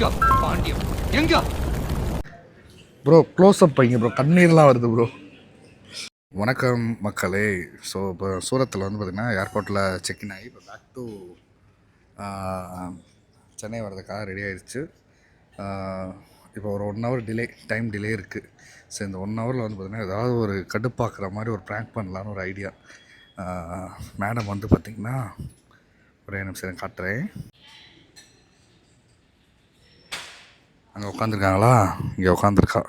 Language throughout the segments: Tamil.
எங்க பாண்டியம் எங்க? ப்ரோ க்ளோஸ் அப் வைங்க ப்ரோ கண்ணீர்லாம் வருது ப்ரோ வணக்கம் மக்களே. ஸோ இப்போ சூரத்தில் வந்து பார்த்திங்கன்னா ஏர்போர்ட்டில் செக்இன் ஆகி இப்போ பேக் டு சென்னை வர்றதுக்காக ரெடி ஆயிடுச்சு. இப்போ ஒரு one hour delay time delay இருக்குது ஸோ இந்த ஒன் ஹவரில் வந்து பார்த்திங்கன்னா ஏதாவது ஒரு கடுப்பாக்குற மாதிரி ஒரு ப்ராங்க் பண்ணலான்னு ஒரு ஐடியா மேடம் வந்து பார்த்திங்கன்னா ஒரே நிமிஷம் காட்டுறேன். அங்கே உட்காந்துருக்காங்களா இங்கே உட்காந்துருக்கா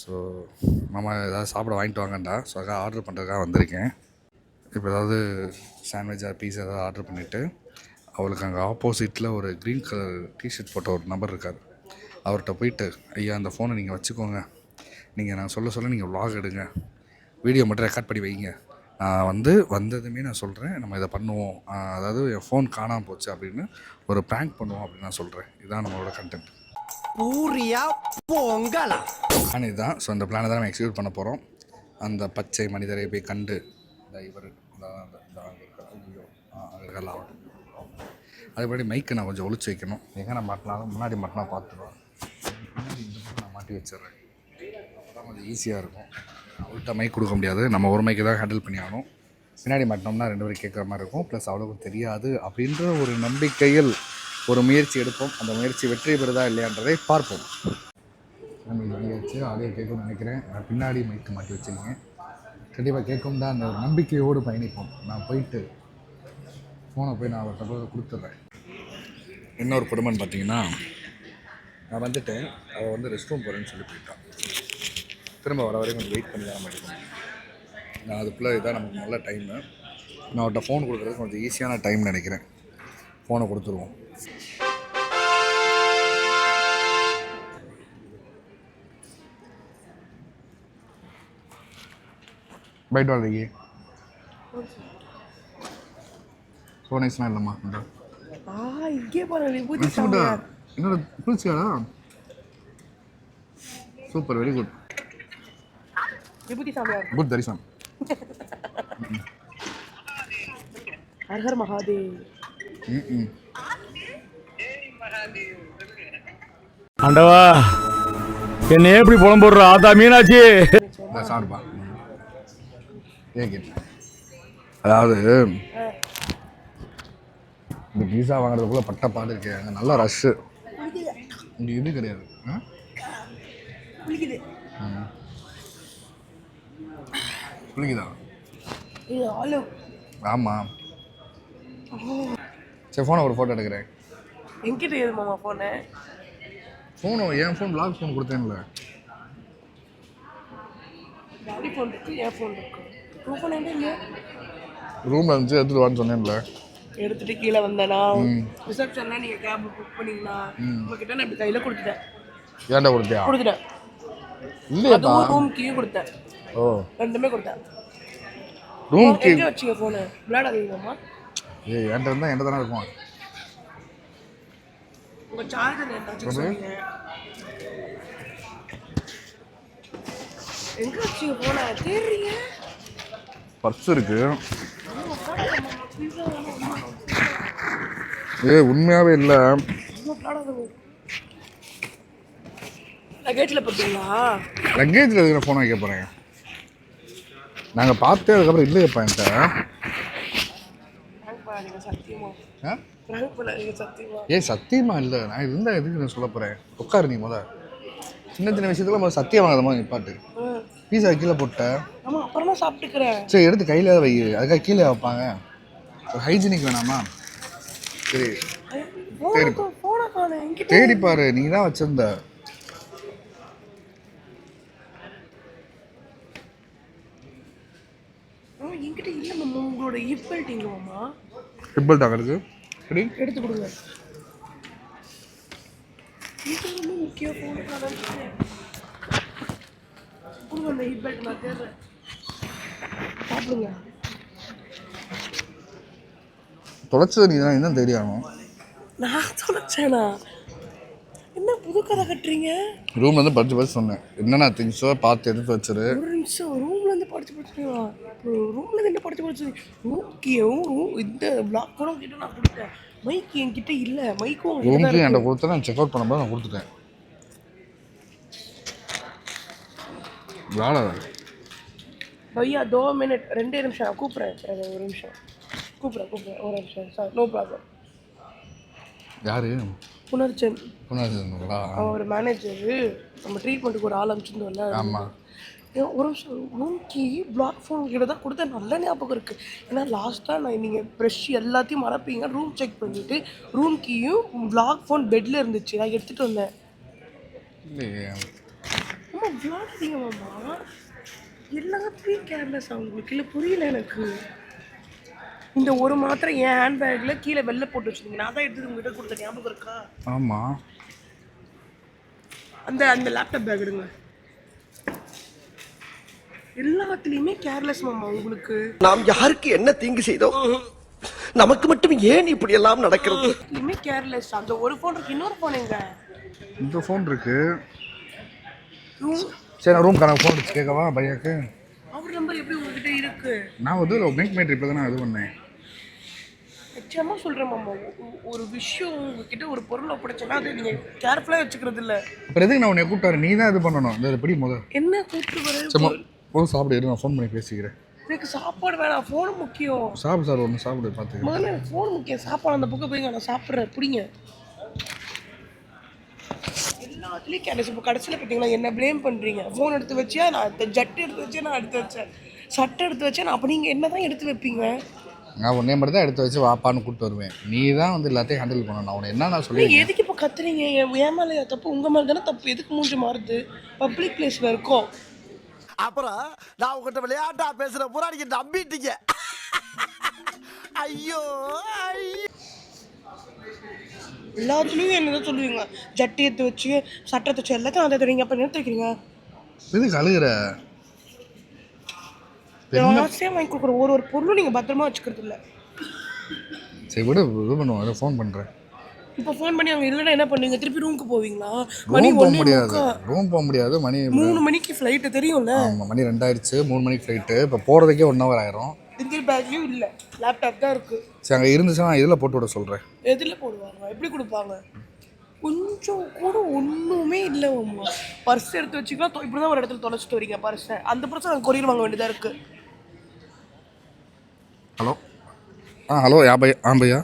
ஸோ மாமா ஏதாவது சாப்பிட வாங்கிட்டு வாங்கண்டா. ஸோ அதான் ஆர்டர் பண்ணுறதுக்காக வந்திருக்கேன். இப்போ ஏதாவது சாண்ட்விச் பீஸா ஏதாவது ஆர்டர் பண்ணிவிட்டு அவளுக்கு அங்கே ஆப்போசிட்டில் ஒரு க்ரீன் கலர் டிஷர்ட் போட்ட ஒரு நபர் இருக்கார் அவர்கிட்ட போயிட்டு ஐயா அந்த ஃபோனை நீங்கள் வச்சுக்கோங்க. நீங்கள் நான் சொல்ல சொல்ல நீங்கள் vlog எடுங்க. வீடியோ மட்டும் ரெக்கார்ட் பண்ணி வைங்க. நான் வந்து வந்ததுமே நான் சொல்கிறேன் நம்ம இதை பண்ணுவோம். அதாவது என் ஃபோன் காணாமல் போச்சு அப்படின்னு ஒரு ப்ராங்க் பண்ணுவோம் அப்படின்னு நான் சொல்கிறேன் இதுதான் நம்மளோட கண்டென்ட் பூரியா பொங்கலா? பிளான் இதுதான் ஸோ அந்த பிளானை தான் நம்ம எக்ஸிக்யூட் பண்ண போகிறோம் அந்த பச்சை மனிதரை போய் கண்டு இந்த இவர் அதுபடி மைக்கை நான் கொஞ்சம் ஒழிச்சு வைக்கணும். எங்கே நான் மாட்டினாலும் முன்னாடி மாட்டினா பார்த்துருவேன். முன்னாடி இந்த நான் மாட்டி வச்சிடுறேன். அப்போ கொஞ்சம் ஈஸியாக இருக்கும். அவள்கிட்ட மைக் கொடுக்க முடியாது. நம்ம ஒரு மைக்கு தான் ஹேண்டில் பண்ணி ஆகணும். பின்னாடி மாட்டினோம்னா ரெண்டு பேரும் கேட்குற மாதிரி இருக்கும். ப்ளஸ் அவ்வளோக்கும் தெரியாது. அப்படின்ற ஒரு நம்பிக்கையில் ஒரு முயற்சி எடுப்போம். அந்த முயற்சி வெற்றி பெறுதா இல்லையான்றதை பார்ப்போம். நம்ம வெளியே வச்சு ஆடியோ கேட்கும்னு நினைக்கிறேன். நான் பின்னாடி மைக்கு மாட்டி வச்சுருக்கேன். கண்டிப்பாக கேட்கும் தான் அந்த ஒரு நம்பிக்கையோடு பயணிப்போம். நான் போயிட்டு ஃபோனை போய் நான் அவர்கிட்ட தகவலை கொடுத்துட்றேன். இன்னொரு குடும்பம்னு பார்த்தீங்கன்னா நான் வந்துட்டேன். அவள் வந்து ரெஸ்ட் ரூம் போகிறேன்னு சொல்லி போயிட்டான் திரும்ப வர வரைக்கும் கொஞ்சம் வெயிட் பண்ணி தான் நம்ம நான் அதுக்குள்ளே இதான் நமக்கு நல்ல டைமு நான் அவர்கிட்ட ஃபோன் கொடுக்குறது கொஞ்சம் ஈஸியான டைம் நினைக்கிறேன். ஃபோனை கொடுத்துருவோம். బయట వాళ్ళకి ఫోన్ వేసిన వెళ్ళమ్మా ఇంకే పర్వాలేదు పులుసు కదా సూపర్ వెరీ గుడ్ గుడ్ దర్శనం హర్ హర్ మహాదేవ్ ஆண்டவா என்னை எப்படி புலம் போடுற ஆத்தா மீனாட்சி. அதாவது இந்த பீஸா வாங்குறதுக்குள்ள பட்ட பாடு இருக்கு அங்கே நல்லா ரஷ்ஷு இங்கே இது கிடையாது. ஆ? குளிக்குது ஆமாம் சரி ஃபோனை ஒரு ஃபோட்டோ எடுக்கிறேன். என்கிட்ட ஏது மாமா போன ஃபோனு என் ஃபோன் பிளாக் ஃபோன் கொடுத்தேன்ல. டாடி ஃபோன் இருக்கு என் ஃபோன் இருக்கு. டூ ஃபோன் இல்லையா ரூமில் இருந்துச்சு எடுத்துட்டு வான்னு சொன்னேன்ல. எடுத்துட்டு கீழே வந்தேனா? ரிசப்ஷன்ல நீங்க கேப் புக் பண்ணீங்களா? உங்ககிட்ட நான் இப்படி கையில கொடுத்துட்டேன். ஏன்டா கொடுத்தியா? கொடுத்துட்டேன். இல்லையாப்பா. அதுவும் ரூம் கீயும் கொடுத்தேன். ஓ. ரெண்டுமே கொடுத்தேன். ரூம் கீ எங்க வச்சீங்க ஃபோனு விளையாடாதீங்கம்மா ஏய் என்கிட்ட இருந்தால் என்கிட்ட தானே இருக்கும். உங்க சார்ஜர் எங்க வச்சீங்க போன தேடுறீங்க பர்ஸ் இருக்கு. ஏய் உண்மையாகவே இல்லை. லகேஜில் பார்த்தீங்களா லக்கேஜில் இருக்கிற ஃபோனை வைக்க போகிறேன் நாங்கள் பார்த்து அதுக்கப்புறம் இல்லையப்பா என்கிட்ட. சத்தியமா. ப்ராங்க் பண்ணாதீங்க சத்தியமா? ஏய் சத்தியமா இல்லை. நான் இருந்தால் எதுக்கு நான் சொல்ல போகிறேன் உட்காரு நீ முத. சின்ன சின்ன விஷயத்துல முதல்ல சத்தியமாக மாதிரி நிப்பாட்டு. பீஸா கீழே போட்ட. ஆமா அப்புறமா சாப்பிட்டுக்கிறேன். சரி எடுத்து கையில் வை. அதுக்காக கீழே வைப்பாங்க. ஒரு ஹைஜீனிக் வேணாமா? சரி. தேடி தேடி பாரு. நீ தான் வச்சிருந்த. என்கிட்ட இல்லை மாமா. உங்களோட ஈஃபெல்ட் எங்க மாமா. ட்ரிபிள் டாக்கருக்கு எடுத்து கொடுங்க. தொலைச்சது நீ தான் என்ன தெரியாமல் நான் தொலைச்சேனா? என்ன புது கதை கட்டுறீங்க? ரூம்ல இருந்து படிச்சு படிச்சு சொன்னேன். என்னென்ன திங்ஸோ பார்த்து எடுத்து வச்சிரு. ஒரு நிமிஷம் படிச்சு படிச்சுங்களா ரூம்ல இருந்து படிச்சு படிச்சு ரூம் கீயும் ரூம் இந்த பிளாக் கூட கிட்ட நான் கொடுத்தேன் மைக் என்கிட்ட இல்ல மைக்கும் ரூமுக்கு. என்கிட்ட கொடுத்தா நான் செக் அவுட் பண்ணும்போது நான் கொடுத்துட்டேன். வேலை பையா தோ மினிட் ரெண்டே நிமிஷம் நான் கூப்பிட்றேன். ஒரு நிமிஷம். கூப்பிட்றேன் கூப்பிட்றேன் ஒரு நிமிஷம். சார் நோ ப்ராப்ளம் யாரு? புனர்ச்சன் புனர்ஜென்மங்களா அவன் ஒரு மேனேஜரு நம்ம ட்ரீட்மெண்ட்டுக்கு ஒரு ஆள் அனுப்பிச்சிருந்தோம்ல. ஆமாம் ஒரு நிமிஷம் ரூம் கீ பிளாக் ஃபோன் கிட்ட தான் கொடுத்தா நல்ல ஞாபகம் இருக்குது ஏன்னா லாஸ்ட்டாக நான் நீங்கள் ப்ரெஷ் எல்லாத்தையும் மறப்பீங்க. ரூம் செக் பண்ணிவிட்டு ரூம் கீயும் பிளாக் ஃபோன் பெட்டில் இருந்துச்சு. நான் எடுத்துகிட்டு வந்தேன். அம்மா விளாடுறீங்க மாமா. எல்லாத்தையும் கேர்லெஸ் அவங்களுக்கு இல்லை புரியல எனக்கு. இந்த ஒரு மாத்திரை என் ஹேண்ட்பேக்கில் கீழே வெளில போட்டு வச்சுருந்தீங்க. நான் தான் எடுத்து உங்ககிட்ட கொடுத்த ஞாபகம் இருக்கா? ஆமாம் அந்த அந்த லேப்டாப் பேக் எடுங்க. எல்லாத்துலேயுமே கேர்லெஸ் மாமா உங்களுக்கு நாம் யாருக்கு என்ன தீங்கு செய்தோம் நமக்கு மட்டும் ஏன் இப்படி எல்லாம் நடக்கிறது? எல்லாத்துலேயுமே கேர்லெஸ் அந்த ஒரு ஃபோன் இருக்கு இன்னொரு ஃபோன் எங்க? இந்த ஃபோன் இருக்கு. சரி நான் ரூம் கணக்கு ஃபோன் கேட்கவா பையாக்கு அவர் நம்பர் எப்படி உங்ககிட்ட இருக்கு? நான் வந்து மேக் மேட் இப்போ தான் இது பண்ணேன். நிச்சயமா சொல்றேன் மாமா ஒரு விஷயம் உங்ககிட்ட ஒரு பொருள் ஒப்படைச்சேன்னா அதை நீங்க கேர்ஃபுல்லா வச்சுக்கிறது இல்ல அப்புறம் எதுக்கு நான் உன்னை கூப்பிட்டாரு நீ தான் இது பண்ணணும். இந்த எப்படி முதல். என்ன கூப்பிட்டு வர? போதும் சாப்பிடு இரு, நான் ஃபோன் பண்ணி பேசிக்கிறேன். எனக்கு சாப்பாடு வேணாம் ஃபோன் முக்கியம். சாப்பிடு சார் ஒன்று சாப்பிடு பார்த்துக்கிறேன் முதல்ல எனக்கு ஃபோன் முக்கியம். சாப்பாடு அந்த பக்கம் போய் நான் சாப்பிட்றேன் பிடிங்க. எல்லாத்துலேயும் கேர்லெஸ் இப்போ கடைசியில் பார்த்தீங்களா என்ன ப்ளேம் பண்ணுறீங்க ஃபோன் எடுத்து வச்சியா நான் எடுத்த ஜட்டு எடுத்து வச்சேன் நான் எடுத்து வச்சேன். சட்டை எடுத்து வச்சேன் நான் அப்போ நீங்கள் என்ன தான் எடுத்து வைப்பீங்க? நான் உன்னே மட்டும் தான் எடுத்து வச்சு வாப்பான்னு கூப்பிட்டு வருவேன். நீ தான் வந்து எல்லாத்தையும் ஹேண்டில் பண்ணணும். நான் உன்னை என்ன நான் சொல்லியிருக்கேன்? எதுக்கு இப்போ கத்துறீங்க? என் மேலே தப்பு? உங்கள் மேலே தானே தப்பு? எதுக்கு மூஞ்சி மாறுது? பப்ளிக் பிளேஸில் இருக்கோம். அப்புறம் நான் உங்ககிட்ட விளையாட்டா பேசுற பூரா நீங்க நம்பிட்டீங்க ஐயோ ஐயோ. எல்லாத்துலேயும் என்ன சொல்லுவீங்க? ஜட்டி எடுத்து வச்சு சட்டை வச்சு எல்லாத்தையும் அதை தருவீங்க அப்போ நிறுத்தி வைக்கிறீங்க? எதுக்கு அழுகிற ஆசையாக வாங்கி கொடுக்குற ஒரு ஒரு பொருளும் நீங்கள் பத்திரமா வச்சுக்கிறது இல்லை. சரி விடு இது பண்ணுவோம். ஃபோன் பண்ணுறேன் இப்போ ஃபோன் பண்ணி அவங்க இல்லைன்னா என்ன பண்ணுவீங்க? திருப்பி ரூமுக்கு போவீங்களா? மணி ரூம் போக முடியாது. ரூம் போக முடியாது. மணி மூணு மணிக்கு ஃப்ளைட்டு தெரியும்ல? ஆமாம் மணி ரெண்டாயிருச்சு மூணு மணிக்கு ஃப்ளைட்டு இப்போ போகிறதுக்கே ஒன் ஹவர் ஆயிரும். டிஜிட்டல் பேக்லேயும் இல்லை. லேப்டாப் தான் இருக்குது சரி அங்கே இருந்துச்சுன்னா இதில் போட்டு விட சொல்கிறேன் எதில் போடுவாங்க? எப்படி கொடுப்பாங்க? கொஞ்சம் கூட ஒன்றுமே இல்லை அம்மா. பர்ஸ் எடுத்து வச்சுக்கலாம் இப்படி தான் ஒரு இடத்துல தொலைச்சிட்டு வரீங்க பர்ஸை அந்த பர்ஸை நாங்கள் கொரியர் வாங்க வேண்டியதாக இருக்குது ஹலோ ஆ ஹலோ யா பையா? ஆ பையா?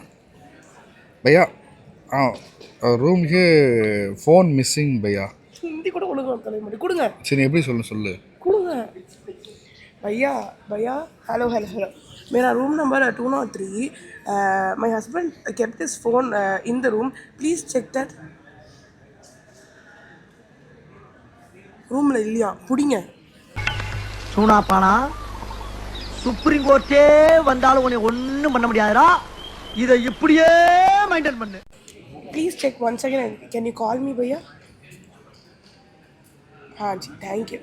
பையா? ரூம்க்கு ஃபோன் மிஸ்ஸிங் பையா? ஹிந்தி கூட கொடுக்கணும் தலைமுறை. கொடுங்க. சரி எப்படி சொல்லு சொல்லு. கொடுங்க. பையா பையா hello hello hello Mera room number two not three my husband kept is phone இந்த ரூம் ப்ளீஸ் செக் தட் ரூமில் இல்லையா? பிடிங்க. சூனா பானா சுப்ரீம் கோர்ட்டே வந்தாலும் உன்னை ஒன்றும் பண்ண முடியாதுடா. இதை இப்படியே மெயின்டைன் பண்ணு. Please check once again can you call me பையா ஆ ஜி தேங்க்யூ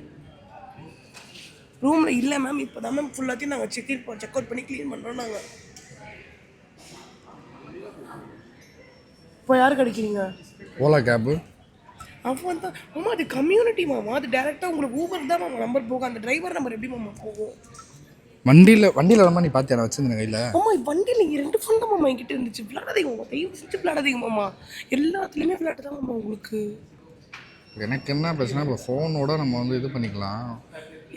ரூமில் இல்லை மேம் இப்போ தான் மேம் ஃபுல்லாத்தையும் நாங்கள் செக் செக் அவுட் பண்ணி க்ளீன் பண்ணுறோம் நாங்கள் இப்போ யார் கிடைக்கிறீங்க? ஓலா கேபு அவன் தான் மாமா அது கம்யூனிட்டி மாமா அது டேரெக்டாக உங்களுக்கு ஊபர் தான் மாமா நம்பர் போகும். அந்த டிரைவர் நம்பர் எப்படி மாமா போகும்? வண்டியில் வண்டியில் வரமா நீ பார்த்தியா நான் வச்சிருந்தேன் கையில். மாமா வண்டியில் ரெண்டு ஃபோன் தான் மாமா என்கிட்ட இருந்துச்சு. விளாடாதீங்க மாமா தயவு செஞ்சு விளாடாதீங்க மாமா எல்லாத்துலேயுமே விளையாட்டு தான் மாமா உங்களுக்கு. எனக்கு என்ன பிரச்சனை? இப்போ ஃபோனோட நம்ம வந்து இது பண்ணிக்கலாம்.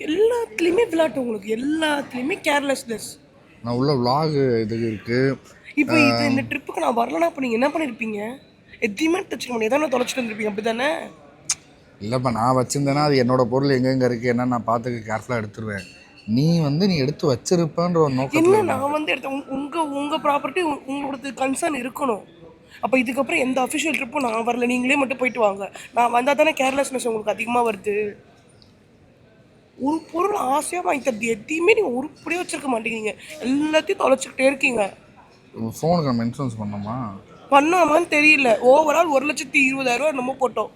எல்லாத்துலேயுமே விளையாட்டு உங்களுக்கு. எல்லாத்துலேயுமே கேர்லெஸ்னஸ் நான் உள்ள vlog இது இருக்குது இப்போ இது இந்த ட்ரிப்புக்கு நான் வரலனா அப்போ நீங்கள் என்ன பண்ணியிருப்பீங்க எதையுமே வச்சுக்க முடியாது. எதாவது தொலைச்சிட்டு வந்திருப்பீங்க அப்படி தானே இல்லைப்பா நான் வச்சிருந்தேன்னா அது என்னோட பொருள் எங்கெங்கே இருக்குது என்ன நான் பார்த்துக்க கேர்ஃபுல்லாக எடுத்துருவேன். நீ வந்து நீ எடுத்து வச்சிருப்பன்ற ஒரு என்ன நோக்கத்தில் நான் வந்து எடுத்த உங்க- உங்க உங்க ப்ராப்பர்ட்டி உங்களோட கன்சர்ன் இருக்கணும். அப்போ இதுக்கப்புறம் எந்த அஃபிஷியல் ட்ரிப்பும் நான் வரல. நீங்களே மட்டும் போயிட்டு வாங்க. நான் வந்தால் தானே கேர்லெஸ்னஸ் உங்களுக்கு அதிகமாக வருது. ஒரு பொருள் ஆசையாக வாங்கி தருது எதையுமே நீங்கள் உருப்படியே வச்சிருக்க மாட்டேங்கிறீங்க. எல்லாத்தையும் தொலைச்சிக்கிட்டே இருக்கீங்க. ஃபோனுக்கு நம்ம இன்சூரன்ஸ் பண்ணோமா பண்ணாமான்னு தெரியல. ஓவரால் ஒரு லட்சத்தி இருபதாயிரம் என்னமோ போட்டோம்.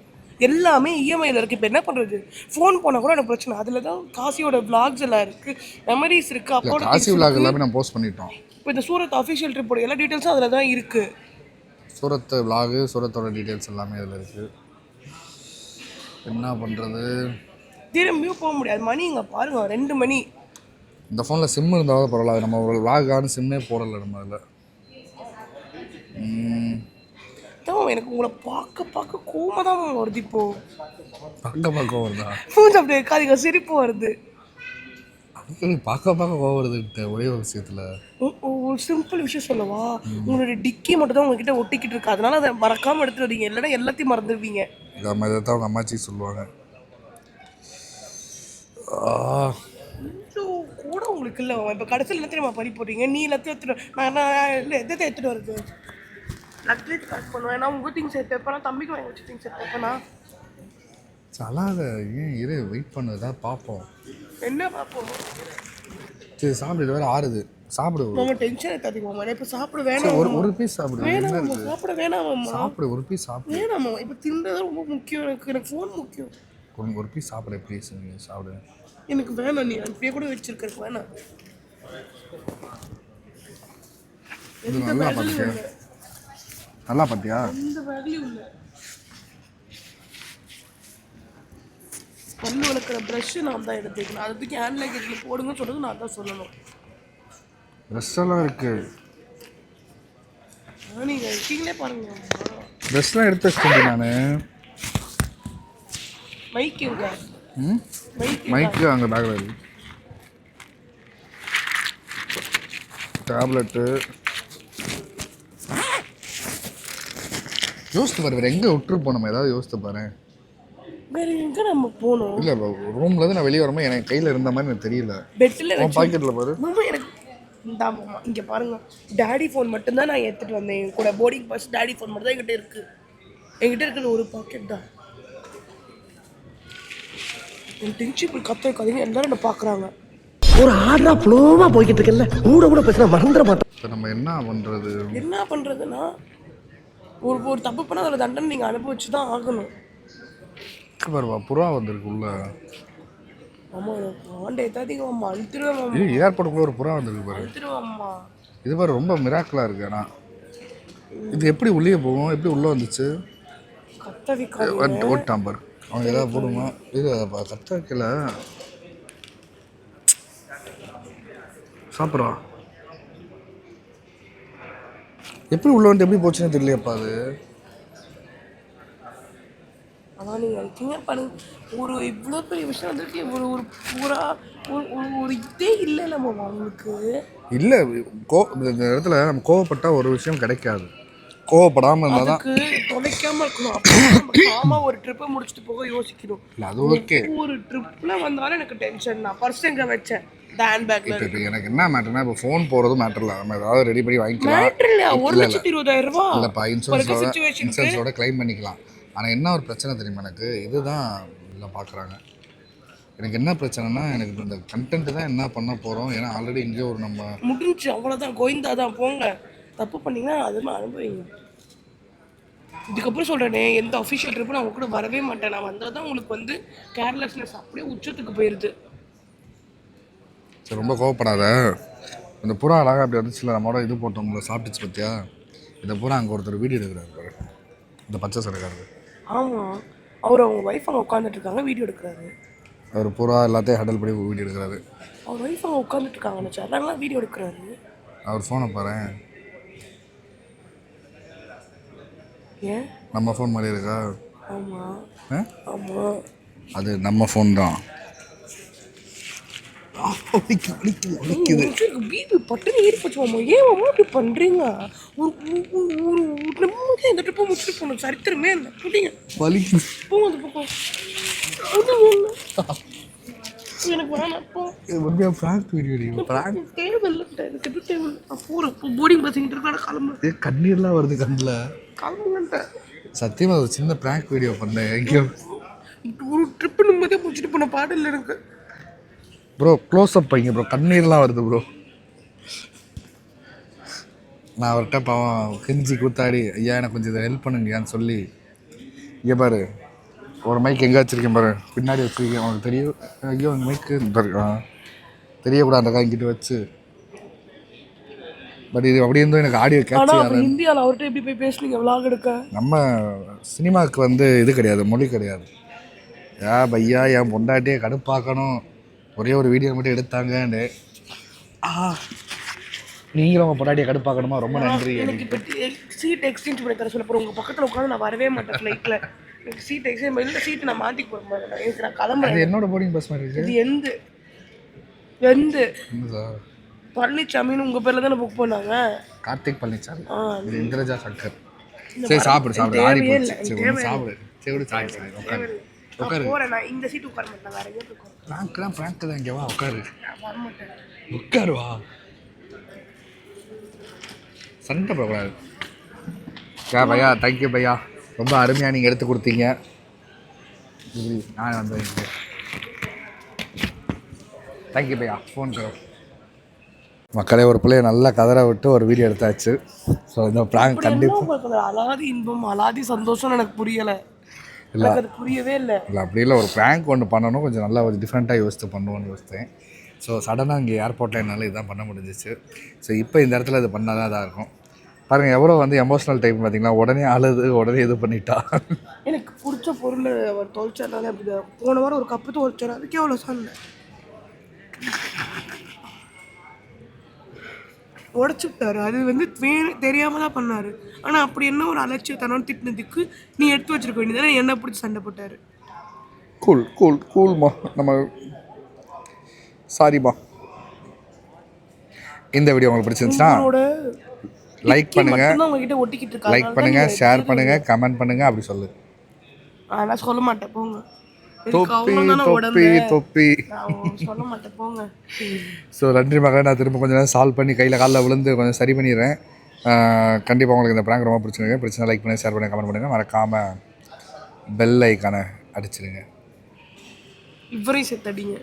எல்லாமே இஎம்ஐயில் இருக்குது இப்போ என்ன பண்ணுறது ஃபோன் போனால் கூட எனக்கு பிரச்சனை. அதில் தான் காசியோட vlogs எல்லாம் இருக்குது மெமரிஸ் இருக்குது அப்போட காசி விழாக் எல்லாமே நம்ம போஸ்ட் பண்ணிட்டோம். இப்போ இந்த சூரத் அஃபிஷியல் ட்ரிப்போட எல்லா டீட்டெயில்ஸும் அதில் தான் இருக்குது சூரத் விலாகு சூரத்தோட டீட்டெயில்ஸ் எல்லாமே அதில் இருக்குது என்ன பண்ணுறது திரும்பியும் போக முடியாது. மணி இங்கே பாருங்க ரெண்டு மணி. இந்த ஃபோனில் சிம் இருந்தாலும் பரவாயில்ல. நம்ம ஒரு விலாகான சிம்மே போடலை நம்ம அதில். ம், தான் எனக்கு உங்களை பார்க்க பார்க்க கோமா தான் வருது இப்போ. பார்க்க பார்க்க வருதா? மூஞ்சி அப்படி இருக்காதீங்க சிரிப்பு வருது. பார்க்க பார்க்க கோவம் வருது ஒரே ஒரு விஷயத்தில். ஒரு சிம்பிள் விஷயம் சொல்லவா? உங்களுடைய டிக்கி மட்டும் தான் உங்ககிட்ட ஒட்டிக்கிட்டு இருக்கு. அதனால அதை மறக்காம எடுத்துட்டு வரீங்க. இல்லைன்னா எல்லாத்தையும் மறந்துடுவீங்க. நம்ம இதை தான் அவங்க அம்மாச்சி சொல்லுவாங்க. கூட உங்களுக்கு இல்லை இப்போ கடைசியில் என்ன தெரியுமா பறி போடுறீங்க. நீ எல்லாத்தையும் எடுத்துட்டு நான் இல்லை எதை எடுத்துட்டு வருது லக்கேஜ் பேக் பண்ணுவேன் ஏன்னா உங்கள் திங்ஸ் எடுத்து வைப்பேன் தம்பிக்கு வாங்கி வச்சு திங்ஸ் எடுத்து வைப்பேனா? சலாத ஏன் இரு வெயிட் பண்ணு ஏதாவது பார்ப்போம் என்ன பார்ப்போம் சரி சாப்பிடு வேறு ஆறுது. சாப்பிடு மாமா டென்ஷன் எடுத்தாதீங்க மாமா. இப்போ சாப்பிட வேணாம் ஒரு. ஒரு பீஸ் சாப்பிடு. வேணாம் மாமா சாப்பிட வேணாம் மாமா. சாப்பிடு ஒரு பீஸ் சாப்பிடு. வேணாம் மாமா. இப்போ தின்றது ரொம்ப முக்கியம். எனக்கு எனக்கு ஃபோன் முக்கியம். ஒரு ஒரு பீஸ் சாப்பிடு ப்ளீஸ் நீ சாப்பிடு. எனக்கு வேணாம் நீ. இப்படியே கூட வச்சிருக்க வேணாம். நல்லா பார்த்தியா நல்லா பார்த்தியா? பல்லு வளர்க்குற ப்ரஷ் நான் தான் எடுத்துக்கணும். அதை தூக்கி ஹேண்ட் லக்கேஜில் போடுங்கன்னு சொல்றது நான் தான் சொல்லணும். ட்ரெஸ்ஸெல்லாம் இருக்கு. ஆனால் நீங்கள் இருக்கீங்களே பாருங்க. ட்ரெஸ்லாம் எடுத்து வச்சிட்டேன் நான். மைக் எங்க? ம்? மைக் மைக்கு அங்கே பேக்கில் இருக்கு. டேப்லெட்டு யோசித்து பாரு வேறு எங்கே விட்டுருப்போம் நம்ம ஏதாவது யோசித்து பாரு. வேற எங்க நம்ம போகணும் இல்லை ரூம்ல இருந்து நான் வெளியே வரும்போது எனக்கு கையில் இருந்த மாதிரி எனக்கு தெரியல. பெட்டில் உன் பாக்கெட்டில் பாரு. மாமா எனக்கு இந்தா மாமா இங்கே பாருங்க. டாடி ஃபோன் மட்டும்தான் நான் எடுத்துட்டு வந்தேன். என் கூட போர்டிங் பாஸ் டாடி ஃபோன் மட்டும் தான் என்கிட்ட இருக்கு. என்கிட்ட இருக்கிற ஒரு பாக்கெட் தான். என் டென்ஷன் கத்த வைக்காதீங்க எல்லாரும் என்ன பார்க்குறாங்க. ஒரு ஆர்டரா ஃப்ளோவா போய்கிட்டு இருக்கல கூட கூட பேசினா மறந்துட மாட்டேன். நம்ம என்ன பண்ணுறது என்ன பண்ணுறதுன்னா ஒரு ஒரு தப்பு பண்ணால் அதில் தண்டனை நீங்கள் அனுபவிச்சு தான் ஆகணும். பாருவா புறா வந்திருக்கு உள்ள ஆமாம் ஆண்டை ஏத்தாதீங்க அம்மா அழுத்துருவேன் இது ஏர்போர்ட்டுக்குள்ள ஒரு புறா வந்திருக்கு பாரு. அழுத்துருவேன் அம்மா இது பாரு ரொம்ப மிராக்கலாக இருக்கு ஆனால் இது எப்படி உள்ளே போகும்? எப்படி உள்ளே வந்துச்சு? கத்த வைக்காதீங்க ஓட்- ஓட்டான் பாரு. அவனுக்கு ஏதாவது போடுமா? இது அதை கத்த வைக்கல. சாப்பிட்றான் எப்படி உள்ள வந்து எப்படி போச்சுன்னு தெரியலையாப்பா அது? அதான் நீங்கள் இருக்கீங்க பாருங்க ஒரு இவ்வளோ பெரிய விஷயம் வந்துருக்கு ஒரு ஒரு பூரா ஒரு இதே இல்லை மாமா உங்களுக்கு இல்லை கோ இந்த இடத்துல நம்ம கோவப்பட்டா ஒரு விஷயம் கிடைக்காது. கோவப்படாமல் இருந்தால் தான் அதுக்கு தொலைக்காம இருக்கணும். அப்போ நம்ம காமா ஒரு ட்ரிப்பை முடிச்சுட்டு போக யோசிக்கணும். இல்லை அது ஓகே ஒரு ட்ரிப்ல வந்தாலும் எனக்கு டென்ஷன் தான். பர்ஸ் எங்க வச்சேன்? ஹேண்ட்பேக்ல இப்போ இப்போ எனக்கு என்ன மேட்டர்னா இப்போ ஃபோன் போகிறதும் மேட்டர் இல்லை நம்ம ஏதாவது ரெடி பண்ணி வாங்கிக்கலாம். இல்லையா ஒரு லட்சத்தி இருபதாயிரம் ரூபாய் இல்லைப்பா இன்சூரன்ஸோட இன்சூரன்ஸோட க்ளைம் பண்ணிக்கலாம். ஆனால் என்ன ஒரு பிரச்சனை தெரியுமா எனக்கு? இதுதான் இல்லை பார்க்குறாங்க எனக்கு என்ன பிரச்சனைனா எனக்கு இந்த கண்டென்ட் தான் என்ன பண்ண போகிறோம் ஏன்னா ஆல்ரெடி இங்கே ஒரு நம்ம முடிஞ்சு அவ்வளோதான் கோவிந்தா தான் போங்க. தப்பு பண்ணீங்கன்னா அதுமா அனுபவிங்க. இதுக்கப்புறம் சொல்கிறேனே எந்த அஃபிஷியல் ட்ரிப்பும் நான் உங்க கூட வரவே மாட்டேன். நான் வந்தால் தான் உங்களுக்கு வந்து கேர்லெஸ்னஸ் அப்படியே உச்சத்துக்கு போயிடுது சரி ரொம்ப கோவப்படாத. இந்த புறா அழகாக அப்படி வந்துச்சுல நம்மளோட இது போட்டோம்ல சாப்பிட்டுச்சு பார்த்தியா இந்த புறா அங்கே ஒருத்தர் வீடியோ எடுக்கிறாரு பாரு. இந்த பச்சை சடைக்காரரு ஆமாம் அவர் அவங்க ஒய்ஃப் அங்கே உட்காந்துட்டு இருக்காங்க வீடியோ எடுக்கிறாரு. அவர் புறா எல்லாத்தையும் ஹேண்டில் பண்ணி வீடியோ எடுக்கிறாரு. அவர் ஒய்ஃப் அங்கே உட்காந்துட்டு இருக்காங்க சரணங்களாம் வீடியோ எடுக்கிறாரு. அவர் ஃபோனை பாரு. ஏன்? நம்ம ஃபோன் மாதிரி இருக்கா? ஆமாம்? ஆமாம் அது நம்ம ஃபோன் தான். பிபி பட்டுன்னு ஏறி போச்சு மாமா. ஏன் மாமா இப்படி பண்றீங்க? ஒரு ஒரு- ஒரு ஒரு ஒரு நிம்மதியா இந்த ட்ரிப்பை முடிச்சுட்டு போகணும். சரித்திரமே இல்லை. புடிங்க வலிக்குது போங்க அந்த பக்கம். எனக்கு வேணாம் போ. உண்மையாக ப்ராங்க் வீடியோ ப்ராங்க் தேவையில்லை எனக்கு தேவையில்லை. போகிறேன் போர்டிங் பஸ்ஸிங்கிட்டு இருக்கா கிளம்பு கண்ணீர்லாம் வருது கண்ணில். கிளம்புங்கன்ட்டேன் சத்தியமாக ஒரு சின்ன ப்ராங்க் வீடியோ பண்ணேன். எங்கேயோ. ஒரு ட்ரிப்பு நிம்மதியாக முடிச்சுட்டு போன பாடு இல்லை எனக்கு. ப்ரோ க்ளோஸ் அப் வைங்க ப்ரோ கண்ணீர்லாம் வருது ப்ரோ நான் அவர்கிட்ட பாவம் கெஞ்சி கூத்தாடி ஐயா எனக்கு கொஞ்சம் இதை ஹெல்ப் பண்ணுங்கயான்னு சொல்லி இங்கே பாரு ஒரு மைக் எங்கே வச்சிருக்கேன் பாரு. பின்னாடி வச்சிருக்கேன். உனக்கு தெரியும் ஐயோ அந்த மைக்கு ஆ. தெரியக்கூடாது அந்த இங்கிட்டு வச்சு. பட் இது அப்படி இருந்தும் எனக்கு ஆடியோ கேட்ச் அப்புறம் இந்தியாவில் அவர்கிட்ட எப்படி போய் பேசுனீங்க விளாக் எடுக்க? நம்ம சினிமாவுக்கு வந்து இது கிடையாது மொழி கிடையாது. ஏ பையா என் பொண்டாட்டியை கடுப்பாக்கணும். ஒரே ஒரு வீடியோ மட்டும் எடுத்தாங்கன்னு. ஆ நீங்களும் உங்கள் பொண்டாட்டியை கடுப்பாக்கணுமா ரொம்ப நன்றி எனக்கு இப்போ சீட் எக்ஸ்சேஞ்ச் பண்ணி தர சொல்ல போகிறேன் உங்கள் பக்கத்தில் உட்காந்து நான் வரவே மாட்டேன் ஃப்ளைட்டில் எனக்கு சீட் எக்ஸ்சேஞ்ச் பண்ணி சீட்டு நான் மாற்றி போகிறேன் எனக்கு நான் கிளம்புறேன். என்னோட போர்டிங் பஸ் மாதிரி இது எந்த. எந்த. என்னதா? பழனிசாமின்னு உங்கள் பேரில் தானே புக் பண்ணாங்க. கார்த்திக் பழனிசாமி ஆ. இது இந்திரஜா சங்கர். சரி சாப்பிடு சாப்பிடு. ஆடி போச்சு சரி சாப்பிடு. சரி சாய் உட்காரு. நான் போகிறேன் நான் இந்த சீட்டு உட்கார மாட்டேன் வேற எங்கேயும் போய் உட்காருவேன். பிராங்க் தான் இங்கே வா உட்காரு. நான் வரமாட்டேன் உட்காரு வா. சண்டை போடக்கூடாது. யா பையா தேங்க்யூ பையா. ரொம்ப அருமையாக நீங்கள் எடுத்து கொடுத்தீங்க. நான் வந்து தேங்க்யூ பையா. ஃபோன் கரோ மக்களே ஒரு பிள்ளைய நல்லா கதற விட்டு ஒரு வீடியோ எடுத்தாச்சு. ஸோ இந்த ப்ராங்க் கண்டிப்பாக அலாதி இன்பம் அலாதி சந்தோஷம் எனக்கு புரியலை. எனக்கு அது புரியவே இல்லை. இல்லை அப்படி இல்லை. ஒரு ப்ராங்க் ஒன்று பண்ணணும். கொஞ்சம் நல்லா ஒரு டிஃப்ரெண்ட்டாக யோசித்து பண்ணுவோன்னு யோசித்தேன். ஸோ சடனாக இங்கே ஏர்போர்ட்டில் என்னால் இதுதான் பண்ண முடிஞ்சிச்சு. ஸோ இப்போ இந்த இடத்துல இது பண்ணால் தான் இதாக இருக்கும். பாருங்கள் எவ்வளோ வந்து எமோஷனல் டைப் பார்த்தீங்கன்னா உடனே அழுது உடனே இது பண்ணிட்டா. எனக்கு பிடிச்ச பொருள் அவர் தொலைச்சாருனாலே அப்படிதான் போன வாரம் ஒரு கப்பு தொலைச்சாரு அதுக்கே அவ்வளோ சண்டை உடச்சு விட்டாரு அது வந்து வே- தெரியாம தான் பண்ணாரு. ஆனா அப்படி என்ன ஒரு அலட்சியத்தனம் திட்டினதுக்கு நீ எடுத்து வச்சிருக்க வேண்டியதானே என்ன பிடிச்சி சண்டை போட்டாரு. கூல் கூல் கூல்மா நம்ம சாரிம்மா இந்த வீடியோ உங்களுக்கு பிடிச்சிருந்துச்சுன்னா லைக் பண்ணுங்க. உங்ககிட்ட ஒட்டிக்கிட்டு லைக் பண்ணுங்க ஷேர் பண்ணுங்க கமெண்ட் பண்ணுங்க அப்படி சொல்லு. நான் சொல்ல மாட்டேன். போங்க. தொப்பி தொப்பி தொப்பி. ஸோ நன்றி மகன் நான் திரும்ப கொஞ்ச நேரம் சால்வ் பண்ணி கையில் காலில் விழுந்து கொஞ்சம் சரி பண்ணிடுறேன். கண்டிப்பாக உங்களுக்கு இந்த ப்ராங்க் ரொம்ப பிடிச்சிருக்கு பிடிச்சா லைக் பண்ணி ஷேர் பண்ணி கமெண்ட் பண்ணுங்கள் மறக்காமல் பெல் ஐக்கானை அடிச்சிருங்க. இவரையும் செத்தடிங்க.